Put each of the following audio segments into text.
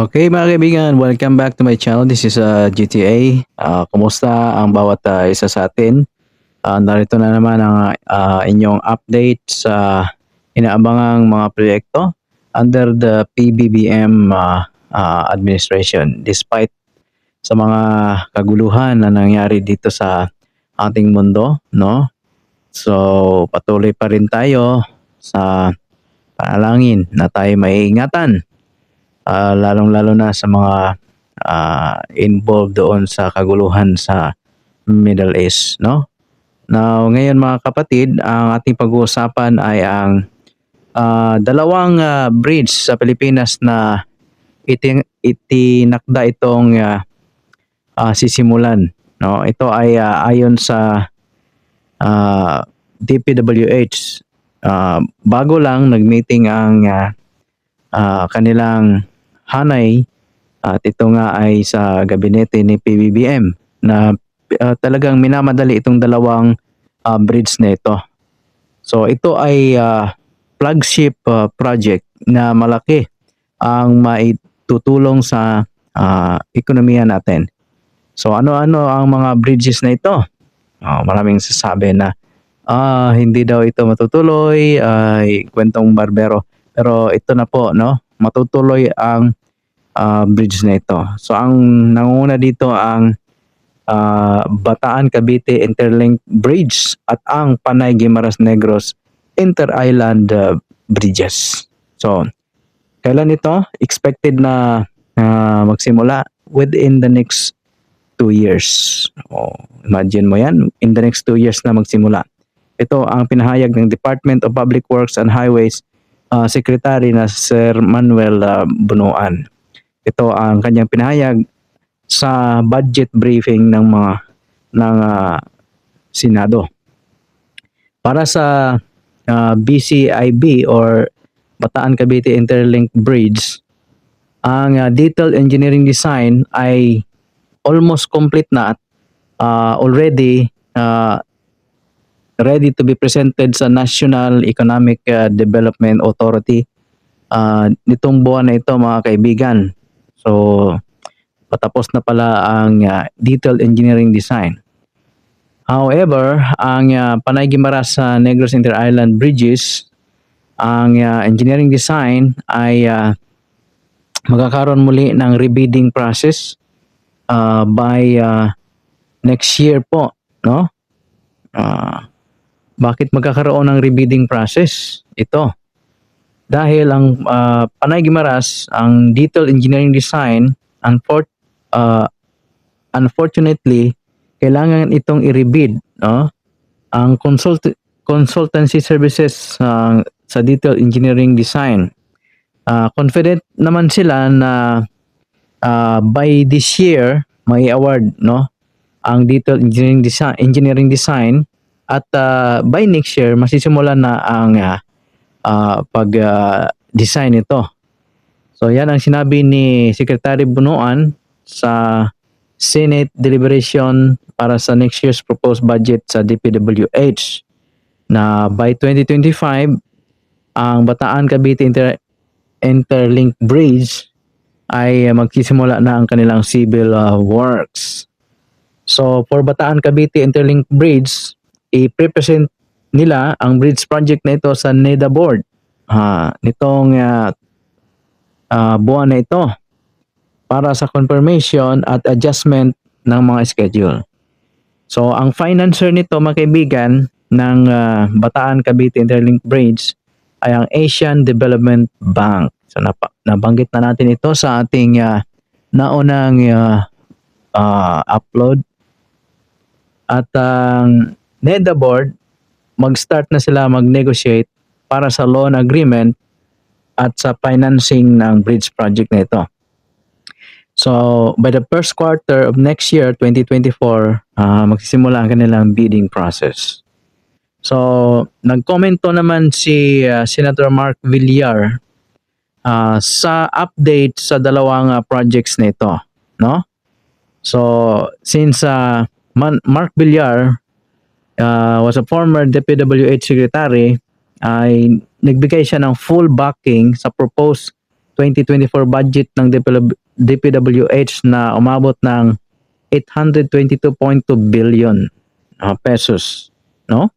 Okay mga kaibigan, welcome back to my channel. This is uh, GTA. Uh, kumusta ang bawat uh, isa sa atin? Uh, narito na naman ang uh, inyong update sa inaabangang mga proyekto under the PBBM uh, uh, administration. Despite sa mga kaguluhan na nangyari dito sa ating mundo, no? So, patuloy pa rin tayo sa panalangin na tayo maiingatan Ah, lalong-lalo na sa mga ah, involved doon sa kaguluhan sa Middle East, no? Now, ngayon mga kapatid, ang ating pag-uusapan ay ang ah, dalawang ah, bridge sa Pilipinas na itin itinakda itong ah, ah, sisimulan, no? Ito ay ah, ayon sa ah, DPWH. Ah, bago lang nag-meeting ang ah, ah, kanilang hanay at ito nga ay sa gabinete ni PBBM na uh, talagang minamadali itong dalawang uh, bridge na ito. So ito ay uh, flagship uh, project na malaki ang maitutulong sa uh, ekonomiya natin. So ano-ano ang mga bridges na ito? Uh, maraming sasabi na ah, hindi daw ito matutuloy, ay kwentong barbero. Pero ito na po, no? Matutuloy ang uh, bridge na ito. So ang nanguna dito ang uh, Bataan Cavite Interlink Bridge at ang Panay Guimaras Negros Inter-Island uh, Bridges. So kailan ito? Expected na uh, magsimula within the next two years. Oh, imagine mo yan, in the next two years na magsimula. Ito ang pinahayag ng Department of Public Works and Highways uh, Secretary na Sir Manuel uh, Bunuan. Ito ang kanyang pinahayag sa budget briefing ng mga ng uh, Senado. Para sa uh, BCIB or Bataan Cavite Interlink Bridge, ang uh, detailed engineering design ay almost complete na at uh, already uh, ready to be presented sa National Economic uh, Development Authority uh, nitong buwan na ito mga kaibigan. So, patapos na pala ang uh, detailed engineering design. However, ang uh, Panay Gimaras sa Negros Inter-Island Bridges, ang uh, engineering design ay uh, magkakaroon muli ng rebidding process uh, by uh, next year po, no? Uh, bakit magkakaroon ng rebidding process? Ito. Dahil ang uh, Panay Gimaras, ang detailed engineering design, unfor- uh, unfortunately, kailangan itong i-rebid. No? Ang consult- consultancy services uh, sa detailed engineering design. Uh, confident naman sila na uh, by this year, may award no ang detailed engineering design engineering design at uh, by next year masisimulan na ang uh, uh, pag-design uh, ito. So yan ang sinabi ni Secretary Bunuan sa Senate deliberation para sa next year's proposed budget sa DPWH na by 2025 ang Bataan Cavite Inter Interlink Bridge ay magsisimula na ang kanilang civil uh, works. So for Bataan Cavite Interlink Bridge, i-present nila ang bridge project na ito sa NEDA board ha, nitong uh, uh, buwan na ito para sa confirmation at adjustment ng mga schedule. So ang financer nito mga kaibigan ng uh, Bataan Cavite Interlink Bridge ay ang Asian Development Bank. So nap- nabanggit na natin ito sa ating uh, naunang uh, uh, upload. At ang uh, NEDA board mag-start na sila mag-negotiate para sa loan agreement at sa financing ng bridge project na ito. So, by the first quarter of next year, 2024, uh, magsisimula ang kanilang bidding process. So, nagkomento naman si uh, Senator Mark Villar uh, sa update sa dalawang uh, projects na ito, no? So, since uh, Man- Mark Villar uh, was a former DPWH secretary ay nagbigay siya ng full backing sa proposed 2024 budget ng DPW DPWH na umabot ng 822.2 billion ah, pesos, no?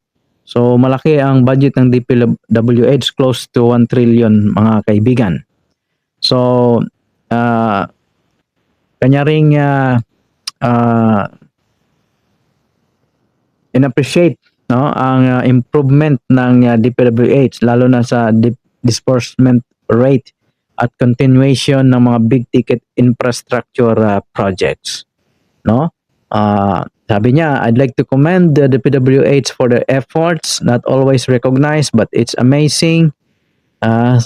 So malaki ang budget ng DPWH close to 1 trillion mga kaibigan. So ah kanya ring ah, ah, in-appreciate no ang ah, improvement ng ah, DPWH lalo na sa di- disbursement rate at continuation ng mga big ticket infrastructure ah, projects no? Ah, sabi niya I'd like to commend the DPWH for their efforts not always recognized but it's amazing ah,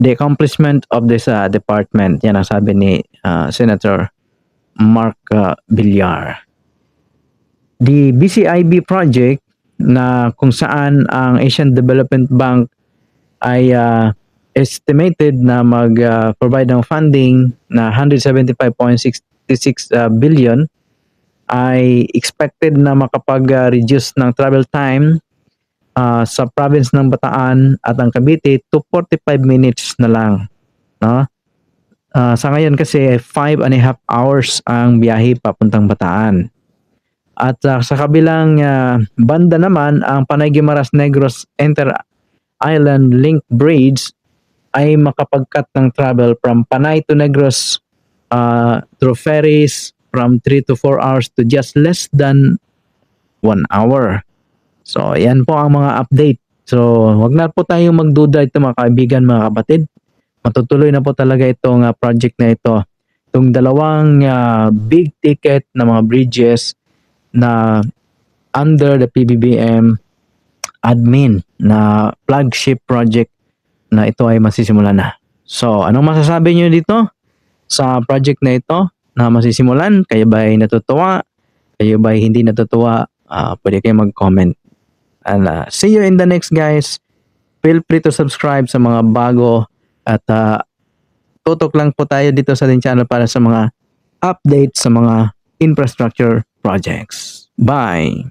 the accomplishment of this ah, department. Yan ang sabi ni ah, Senator Mark ah, Villar the BCIB project na kung saan ang Asian Development Bank ay ah, estimated na mag-provide ng funding na 175.66 ah, billion ay expected na makapag-reduce ng travel time ah, sa province ng Bataan at ang Cavite to 45 minutes na lang. No? Ah, sa ngayon kasi 5 and a half hours ang biyahe papuntang Bataan. At ah, sa kabilang ah, banda naman, ang Panay Guimaras Negros Inter Island Link Bridge ay makapagkat ng travel from Panay to Negros uh, through ferries from 3 to 4 hours to just less than 1 hour. So, yan po ang mga update. So, wag na po tayong magduda ito mga kaibigan, mga kapatid. Matutuloy na po talaga itong ah, project na ito. Itong dalawang ah, big ticket na mga bridges na under the PBBM admin na flagship project na ito ay masisimulan na. So, anong masasabi niyo dito sa project na ito na masisimulan? Kayo ba ay natutuwa? Kayo ba ay hindi natutuwa? Ah, pwede kayo mag-comment. And ah, see you in the next guys. Feel free to subscribe sa mga bago at ah, tutok lang po tayo dito sa ating channel para sa mga updates sa mga infrastructure projects. Bye!